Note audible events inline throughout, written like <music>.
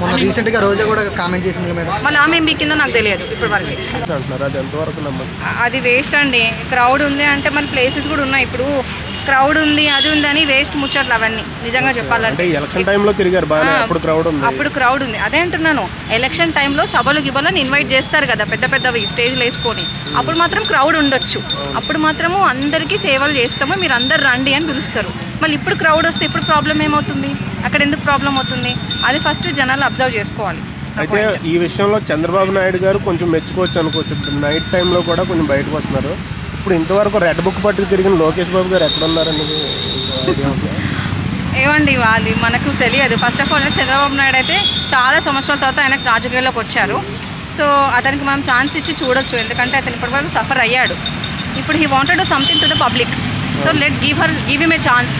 మొన్న రీసెంట్గా రోజా కూడా కామెంట్ చేసింది మేడం. మళ్ళీ ఆమె బిక్కిందో నాకు తెలియదు ఇప్పటి వరకు అంటున్నారు? అది ఎంతవరకు నమ్మదు అది వేస్ట్ అండి. క్రౌడ్ ఉంది అంటే మన ప్లేసెస్ కూడా ఉన్నాయి. ఇప్పుడు క్రౌడ్ ఉంది అది ఉంది అని వేస్ట్ ముచ్చట్లు అవన్నీ. నిజంగా అంటే చెప్పాలంటే ఎలక్షన్ టైంలో తిరిగారు బాగా అప్పుడు క్రౌడ్ ఉంది. అప్పుడు క్రౌడ్ ఉంది. అదే అంటున్నాను. ఎలక్షన్ టైంలో సభలు గిబలని ఇన్వైట్ చేస్తారు కదా పెద్ద పెద్దవి స్టేజ్లు వేసుకొని. అప్పుడు మాత్రం క్రౌడ్ ఉండొచ్చు. అప్పుడు మాత్రము అందరికీ సేవలు చేస్తాము. మీరు అందరు రండి అని పిలుస్తారు. మళ్ళీ ఇప్పుడు క్రౌడ్ వస్తే ఇప్పుడు ప్రాబ్లం ఏమవుతుంది? అక్కడ ఎందుకు ప్రాబ్లం అవుతుంది? అది ఫస్ట్ జనాలు అబ్జర్వ్ చేసుకోవాలి. అయితే. ఈ విషయంలో చంద్రబాబు నాయుడు గారు కొంచెం మెచ్చుకోవచ్చు అనుకోవచ్చు. ఇప్పుడు నైట్ టైంలో కూడా కొంచెం బయటకు వస్తున్నారు. ఇప్పుడు ఇంతవరకు రెడ్ బుక్ పట్టుకు తిరిగిన లోకేష్ బాబు గారు ఎక్కడ ఉన్నారనేది? ఏమండి అది మనకు తెలియదు. First of all Chandrababu Naidu అయితే చాలా సంవత్సరాల తర్వాత ఆయనకు రాజకీయాల్లోకి వచ్చారు. సో అతనికి మనం ఛాన్స్ ఇచ్చి చూడొచ్చు. ఎందుకంటే అతను ఇప్పటివరకు సఫర్ అయ్యాడు. ఇప్పుడు he wanted something to the public so let give her give him a chance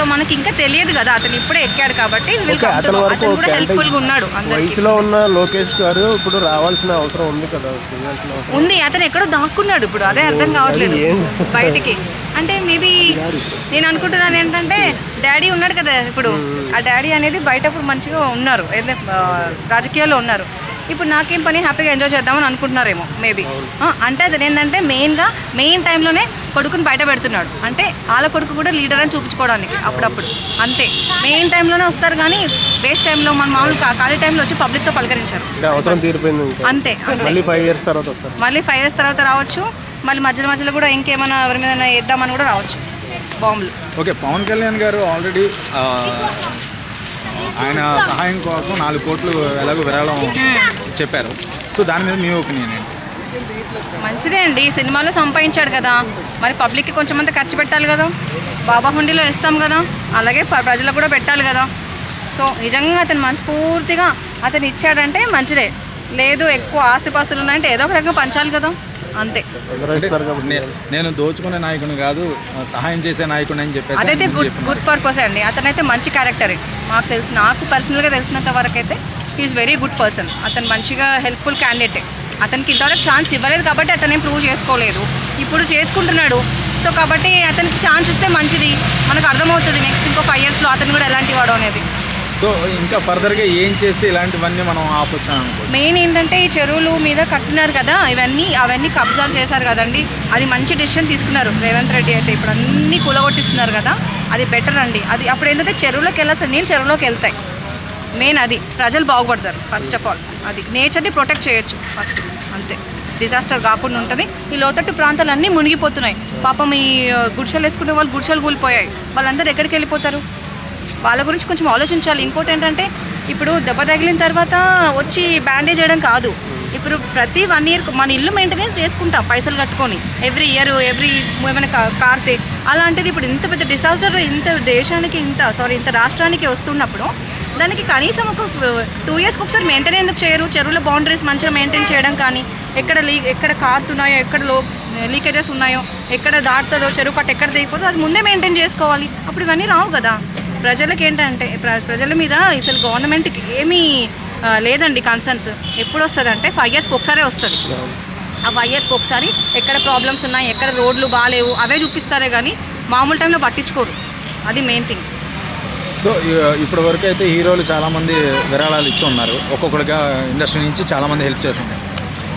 so మనకి ఇంకా తెలియదు కదా అతను ఇప్పుడే ఎక్కాడు కాబట్టి అతని కూడా ఓకే అంటే హెల్ప్ఫుల్గా ఉన్నాడు వయసులో ఉన్న లోకేష్ గారు ఇప్పుడు రావాల్సిన అవసరం ఉంది కదా ఉంది అతను ఎక్కడో దాక్కున్నాడు ఇప్పుడు అదే అర్థం కావట్లేదు <laughs> బయటికి. అంటే మేబీ నేను అనుకుంటున్నాను ఏంటంటే డాడీ ఉన్నాడు కదా ఇప్పుడు. ఆ డాడీ అనేది బయట మంచిగా ఉన్నారు రాజకీయాల్లో ఉన్నారు. ఇప్పుడు నాకేం పని హ్యాపీగా ఎంజాయ్ చేద్దామని అనుకుంటున్నారేమో మేబీ అంటే అది ఏంటంటే మెయిన్గా మెయిన్ టైంలోనే కొడుకుని బయట పెడుతున్నాడు. అంటే వాళ్ళ కొడుకు కూడా లీడర్ అని చూపించుకోవడానికి అప్పుడప్పుడు. అంతే. మెయిన్ టైంలోనే వస్తారు కానీ వేస్ట్ టైంలో మన మామూలు ఖాళీ టైంలో వచ్చి పబ్లిక్తో పలకరించారు. అంటే అవసరం తీరిపోయింది ఇంకా. అంతే మళ్ళీ ఫైవ్ ఇయర్స్ తర్వాత వస్తారు. మళ్ళీ ఫైవ్ ఇయర్స్ తర్వాత రావచ్చు. మళ్ళీ మధ్యలో మధ్యలో కూడా ఇంకేమైనా ఎవరి మీద వేద్దామని కూడా రావచ్చు. బాంబులు. ఓకే పవన్ కళ్యాణ్ గారు ఆల్రెడీ ఆ, ఆయన సహాయం కోసం నాలుగు కోట్లు ఎలాగో విరాళం చెప్పారు. సో దాని మీద మీ ఒపీనియన్ ఏంటి? మంచిదే అండి. సినిమాలో సంపాదించాడు కదా. మరి పబ్లిక్కి కొంచెం అంత ఖర్చు పెట్టాలి కదా. బాబా హుండీలో ఇస్తాం కదా. అలాగే ప- ప్రజలకు కూడా పెట్టాలి కదా. సో నిజంగా అతను మనస్ఫూర్తిగా అతను ఇచ్చాడంటే మంచిదే. లేదు ఎక్కువ ఆస్తిపాస్తులు ఉన్నాయంటే ఏదో ఒక రకంగా పంచాలి కదా. అంతే. నేను దోచుకునే నాయకుని కాదు సహాయం చేసే నాయకుని అని చెప్పేసి అదైతే గుడ్. గుడ్ పర్పస్ అండి. అతనైతే మంచి క్యారెక్టర్ మాకు తెలుసు నాకు పర్సనల్గా తెలిసినంత వరకు అయితే ఈజ్ వెరీ గుడ్ పర్సన్ అతను మంచిగా హెల్ప్ఫుల్ క్యాండిడేటే అతనికి ఇంతవరకు ఛాన్స్ ఇవ్వలేదు కాబట్టి అతను ప్రూవ్ చేసుకోలేదు. ఇప్పుడు చేసుకుంటున్నాడు. సో కాబట్టి అతనికి ఛాన్స్ ఇస్తే మంచిది. మనకు అర్థమవుతుంది. నెక్స్ట్ ఇంకో ఫైవ్ ఇయర్స్లో అతను కూడా ఎలాంటి వాడు అనేది. సో ఇంకా ఫర్దర్గా ఏం చేస్తే ఇలాంటివన్నీ మనం ఆపొచ్చు మెయిన్ ఏంటంటే ఈ చెరువులు మీద కట్టినారు కదా ఇవన్నీ అవన్నీ కబ్జాలు చేశారు కదండి. అది మంచి డెసిషన్ తీసుకున్నారు. రేవంత్ రెడ్డి అయితే ఇప్పుడు అన్నీ కూలగొట్టిస్తున్నారు కదా అది బెటర్ అండి. అది అప్పుడు ఏంటంటే చెరువులోకి వెళ్ళాల్సిన నీళ్ళు చెరువులోకి వెళ్తాయి. మెయిన్ అది. ప్రజలు బాగుపడతారు ఫస్ట్ ఆఫ్ ఆల్ అది నేచర్ని ప్రొటెక్ట్ చేయొచ్చు ఫస్ట్ అంతే. డిజాస్టర్ కాకుండా ఉంటుంది. ఈ లోతట్టు ప్రాంతాలు అన్నీ మునిగిపోతున్నాయి. పాపం ఈ గుడిసెలు వేసుకునే వాళ్ళు గుడిసెలు కూలిపోయాయి. వాళ్ళందరూ ఎక్కడికి వెళ్ళిపోతారు? వాళ్ళ గురించి కొంచెం ఆలోచించాలి. ఇంకోటి ఏంటంటే ఇప్పుడు దెబ్బ తగిలిన తర్వాత వచ్చి బ్యాండేజ్ చేయడం కాదు. ఇప్పుడు ప్రతి వన్ ఇయర్ మన ఇల్లు మెయింటెనెన్స్ చేసుకుంటాం పైసలు కట్టుకొని. ఎవ్రీ ఇయర్ ఎవ్రీ ఏమైనా కా- అలాంటిది ఇప్పుడు ఇంత పెద్ద డిసాస్టర్ ఇంత దేశానికి ఇంత సారీ ఇంత రాష్ట్రానికి వస్తున్నప్పుడు దానికి కనీసం ఒక టూ ఇయర్స్కి ఒకసారి మెయింటైన్ ఎందుకు చేయరు? చెరువుల బౌండరీస్ మంచిగా మెయింటైన్ చేయడం కానీ ఎక్కడ లీక్ ఎక్కడ కారుతున్నాయో ఎక్కడ లో లీకేజెస్ ఉన్నాయో ఎక్కడ దాటుతుందో చెరువు కట్ట ఎక్కడ దిగిపోతుందో అది ముందే మెయింటైన్ చేసుకోవాలి. అప్పుడు ఇవన్నీ రావు కదా. ప్రజలకు ఏంటంటే ప్ర- ప్రజల మీద అసలు గవర్నమెంట్కి ఏమీ లేదండి కన్సర్న్స్ ఎప్పుడు వస్తుంది అంటే ఫైవ్ ఇయర్స్కి ఒకసారే వస్తుంది. ఆ ఫైవ్ ఇయర్స్కి ఒకసారి ఎక్కడ ప్రాబ్లమ్స్ ఉన్నాయి ఎక్కడ రోడ్లు బాగాలేవు అవే చూపిస్తారే కానీ మామూలు టైంలో పట్టించుకోరు. అది మెయిన్ థింగ్ సో ఇప్పటి వరకు అయితే హీరోలు చాలామంది విరాళాలు ఇచ్చి ఉన్నారు. ఒక్కొక్కడిగా ఇండస్ట్రీ నుంచి చాలామంది హెల్ప్ చేస్తున్నారు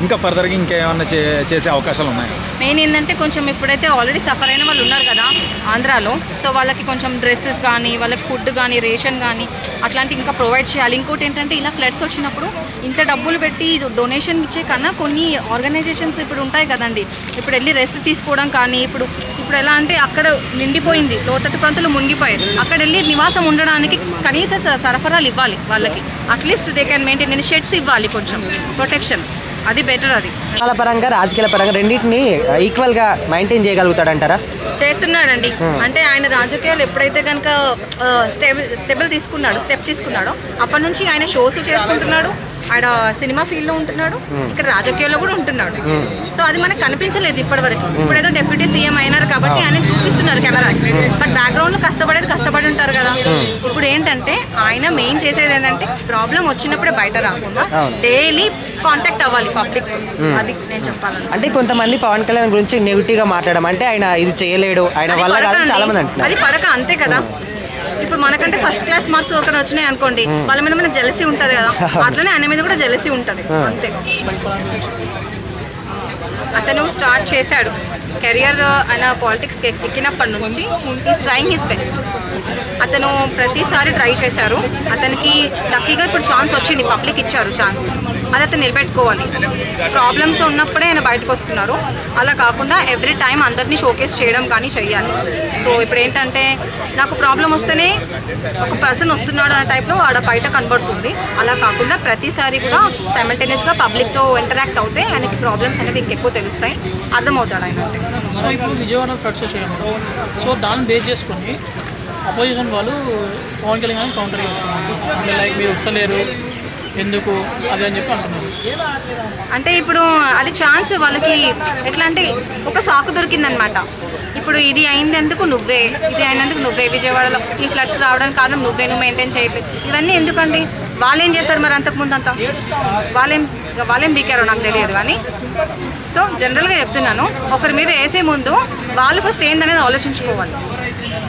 ఇంకా ఫర్దర్గా ఇంకేమన్నా చే చేసే అవకాశాలు ఉన్నాయి? మెయిన్ ఏంటంటే కొంచెం ఇప్పుడైతే ఆల్రెడీ సఫర్ అయిన వాళ్ళు ఉన్నారు కదా ఆంధ్రాలో సో వాళ్ళకి కొంచెం డ్రెస్సెస్ కానీ వాళ్ళకి ఫుడ్ కానీ రేషన్ కానీ అట్లాంటివి ఇంకా ప్రొవైడ్ చేయాలి. ఇంకోటి ఏంటంటే ఇలా ఫ్లడ్స్ వచ్చినప్పుడు ఇంత డబ్బులు పెట్టి డొనేషన్ ఇచ్చే కన్నా కొన్ని ఆర్గనైజేషన్స్ ఇప్పుడు ఉంటాయి కదండి. ఇప్పుడు వెళ్ళి రెస్ట్ తీసుకోవడం కానీ ఇప్పుడు ఇప్పుడు ఎలా అంటే అక్కడ నిండిపోయింది. లోతట్టు ప్రాంతాలు మునిగిపోయాయి. అక్కడ వెళ్ళి నివాసం ఉండడానికి కనీస సరఫరాలు ఇవ్వాలి వాళ్ళకి. At least they can maintain sheds ఇవ్వాలి కొంచెం ప్రొటెక్షన్ అది బెటర్ అది. చాలా పరంగా రాజకీయాల పరంగా రెండింటిని ఈక్వల్గా మెయింటైన్ చేయగలుగుతాడంటారా? చేస్తున్నాడండి. అంటే ఆయన రాజకీయాలు ఎప్పుడైతే కనుక స్టెబుల్ స్టెబుల్ తీసుకున్నాడు స్టెప్ తీసుకున్నాడో అప్పటి నుంచి ఆయన షోస్ చేసుకుంటున్నాడు. ఆయన సినిమా ఫీల్డ్లో ఉంటున్నాడు. ఇక్కడ రాజకీయాల్లో కూడా ఉంటున్నాడు. సో అది మనకు కనిపించలేదు ఇప్పటివరకు. ఇప్పుడు ఏదో డెప్యూటీ సీఎం అయినారు కాబట్టి ఆయన చూపిస్తున్నారు కెమెరాస్ బట్ బ్యాక్గ్రౌండ్లో కష్టపడేది కష్టపడి ఉంటారు కదా. ఇప్పుడు ఏంటంటే ఆయన మెయిన్ చేసేది ఏంటంటే ప్రాబ్లం వచ్చినప్పుడే బయట రాకుండా డైలీ కాంటాక్ట్ అవ్వాలి పబ్లిక్ అది నేను చెప్పాలను అంటే కొంతమంది పవన్ కళ్యాణ్ గురించి నెగిటివ్గా మాట్లాడడం అంటే ఆయన ఇది చేయలేడు ఆయన వల్ల అది కాదు పడక చాలా మంది. అంటున్నారు. అది పడక అంతే కదా. ఇప్పుడు మనకంటే ఫస్ట్ క్లాస్ మార్క్స్ ఒకటి వచ్చినాయి అనుకోండి వాళ్ళ మీద మనకు జెలసీ ఉంటుంది కదా. <laughs> అట్లనే ఆయన మీద కూడా జెలసీ ఉంటుంది. అంతే. అతను స్టార్ట్ చేశాడు. కెరియర్ ఆయన పాలిటిక్స్ ఎక్కినప్పటి నుంచి ఈస్ ట్రయింగ్ హిస్ బెస్ట్ అతను ప్రతిసారి ట్రై చేశారు. అతనికి లక్కీగా ఇప్పుడు ఛాన్స్ వచ్చింది. పబ్లిక్ ఇచ్చారు ఛాన్స్ అది అతను నిలబెట్టుకోవాలి. ప్రాబ్లమ్స్ ఉన్నప్పుడే ఆయన బయటకు వస్తున్నారు. అలా కాకుండా ఎవ్రీ టైం అందరినీ షోకేస్ చేయడం కానీ చెయ్యాలి. సో ఇప్పుడు ఏంటంటే నాకు ప్రాబ్లం వస్తేనే ఒక పర్సన్ వస్తున్నాడు అనే టైప్లో ఆడ బయట కనబడుతుంది. అలా కాకుండా ప్రతిసారి కూడా సైమల్టేనియస్గా పబ్లిక్తో ఇంటరాక్ట్ అవుతే ఆయనకి ప్రాబ్లమ్స్ అనేది ఇంకెక్కువ తెలుస్తాయి. అర్థమవుతాడు ఆయన అంటే. సో ఇప్పుడు విజయవాడ ఫ్లడ్స్ వచ్చాయి సో దాన్ని బేస్ చేసుకొని అపోజిషన్ వాళ్ళు పవన్ కళ్యాణ్ కౌంటర్ చేస్తున్నారు. అంటే లైక్ మీరు వస్తలేరు ఎందుకు అది అని చెప్పి అంటున్నారు. అంటే ఇప్పుడు అది ఛాన్స్ వాళ్ళకి ఎట్లా అంటే ఒక సాకు దొరికిందనమాట. ఇప్పుడు ఇది అయినందుకు నువ్వే ఇది అయినందుకు నువ్వే విజయవాడలో ఈ ఫ్లడ్స్ రావడానికి కారణం నువ్వే నువ్వు మెయింటైన్ చేయట్లేదు. ఇవన్నీ ఎందుకండి? వాళ్ళేం చేస్తారు మరి అంతకుముందు అంతా వాళ్ళేం వాళ్ళేం బీకారో నాకు తెలియదు కానీ. సో జనరల్గా చెప్తున్నాను ఒకరి మీద వేసే ముందు వాళ్ళు ఫస్ట్ ఏందనేది ఆలోచించుకోవాలి.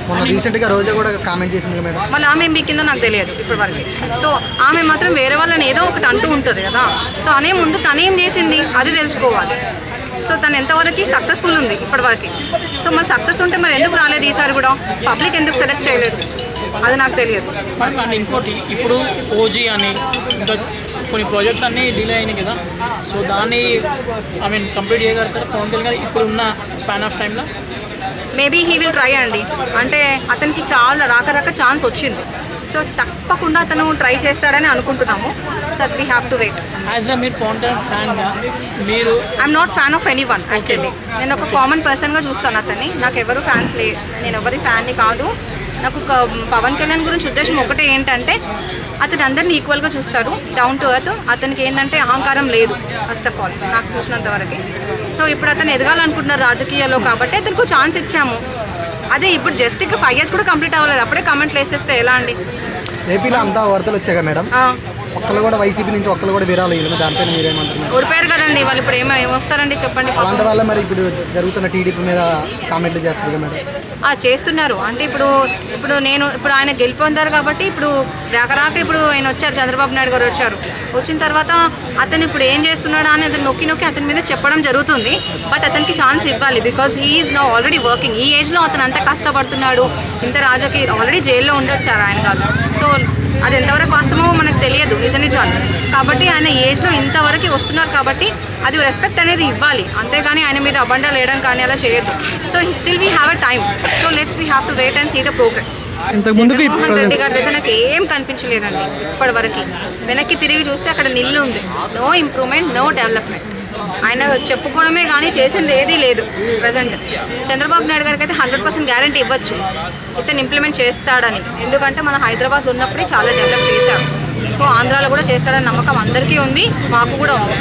మొన్న రీసెంట్గా రోజా కూడా కామెంట్ చేసింది కదా మేడం. మళ్ళీ ఆమె ఏం బీకిందో నాకు తెలియదు ఇప్పటి వరకు సో ఆమె మాత్రం వేరే వాళ్ళని ఏదో ఒకటి అంటూ ఉంటుంది కదా. సో అనే ముందు తనేం చేసింది? అది తెలుసుకోవాలి. సో తను ఎంతవరకు సక్సెస్ఫుల్ ఉంది ఇప్పటివరకు? సో మరి సక్సెస్ ఉంటే మరి ఎందుకు రాలేదు ఈసారి కూడా? పబ్లిక్ ఎందుకు సెలెక్ట్ చేయలేదు? అది నాకు తెలియదు. ఇంకోటి ఇప్పుడు ఓజీ అని ఇంకా కొన్ని ప్రాజెక్ట్స్ అన్నీ డిలే అయినాయి కదా. సో దాన్ని ఐ మీన్ కంప్లీట్ చేయగలుగుతారు? పవన్ కళ్యాణ్ గారు ఇప్పుడున్న స్పాన్ ఆఫ్ టైంలో మేబీ హీ విల్ ట్రై అండి. అంటే అతనికి చాలా రాక రాక ఛాన్స్ వచ్చింది. సో తప్పకుండా అతను ట్రై చేస్తాడని అనుకుంటున్నాము. Sir we have to wait as uh మీరు పవన్ కళ్యాణ్ ఫ్యాన్గా మీరు I'm not fan of any one actually నేను ఒక కామన్ పర్సన్గా చూస్తాను అతన్ని. నాకు ఎవరు ఫ్యాన్స్ లే నేను ఎవరి ఫ్యాన్ని కాదు. నాకు ఒక పవన్ కళ్యాణ్ గురించి ఉద్దేశం ఒకటే ఏంటంటే అతను అందరిని ఈక్వల్గా చూస్తాడు డౌన్ టు ఎర్త్. అతనికి ఏంటంటే అహంకారం లేదు ఫస్ట్ ఆఫ్ ఆల్ నాకు చూసినంత వరకు. సో ఇప్పుడు అతను ఎదగాలనుకుంటున్నారు రాజకీయాల్లో కాబట్టి అతనికి ఛాన్స్ ఇచ్చాము. అదే ఇప్పుడు జస్ట్ ఇక ఫైవ్ ఇయర్స్ కూడా కంప్లీట్ అవ్వలేదు అప్పుడే కమెంట్లు వేసేస్తే ఎలా అండి? ఏపీలో అంతా వార్తలు వచ్చాయి మేడం? ఆ, ఒక్కళ్ళు కూడా వైసీపీ నుంచి ఒక్కళ్ళు కూడా విరాలు ఇవ్వలేదు. దానిపైన మీరేమంటారు మేడం? ఓడిపోయారు కదండి వాళ్ళు ఇప్పుడు ఏమో ఏమొస్తారండి చెప్పండి పాపం. అలాంటి వాళ్ళ మరి ఇప్పుడు జరుగుతున్న టీడీపీ మీద కామెంట్లు చేస్తారు మేడం? ఆ, చేస్తున్నారు. అంటే ఇప్పుడు ఇప్పుడు నేను ఇప్పుడు ఆయన గెలిపొందారు కాబట్టి ఇప్పుడు రాక రాక ఇప్పుడు ఆయన వచ్చారు చంద్రబాబు నాయుడు గారు వచ్చారు. వచ్చిన తర్వాత అతను ఇప్పుడు ఏం చేస్తున్నాడా అని అతను నొక్కి నొక్కి అతని మీద చెప్పడం జరుగుతుంది. బట్ అతనికి ఛాన్స్ ఇవ్వాలి because he's no already working ఈ ఏజ్లో అతను అంత కష్టపడుతున్నాడు. ఇంత రాజకీయ ఆల్రెడీ జైల్లో ఉండొచ్చారు ఆయన కాదు సో అది ఎంతవరకు వాస్తవమో మనకు తెలియదు నిజ నిజాలు కాబట్టి ఆయన ఏజ్లో ఇంతవరకు వస్తున్నారు కాబట్టి అది రెస్పెక్ట్ అనేది ఇవ్వాలి. అంతేగాని ఆయన మీద అబండాలు వేయడం కానీ అలా చేయొద్దు. So still we have a time so let's we have to wait and see the progress Jaganmohan Reddy గారి దగ్గర నాకు ఏం కనిపించలేదండి ఇప్పటి వరకు. వెనక్కి తిరిగి చూస్తే అక్కడ నిల్లు ఉంది. నో ఇంప్రూవ్మెంట్ నో డెవలప్మెంట్ ఆయన చెప్పుకోవడమే కానీ చేసింది ఏదీ లేదు ప్రజెంట్ చంద్రబాబు నాయుడు గారికి అయితే హండ్రెడ్ పర్సెంట్ గ్యారంటీ ఇవ్వచ్చు. ఇతను ఇంప్లిమెంట్ చేస్తాడని. ఎందుకంటే మన హైదరాబాద్ ఉన్నప్పుడే చాలా డెవలప్ చేశాం సో ఆంధ్రాలో కూడా చేస్తాడని నమ్మకం అందరికీ ఉంది. మాకు కూడా ఉంది.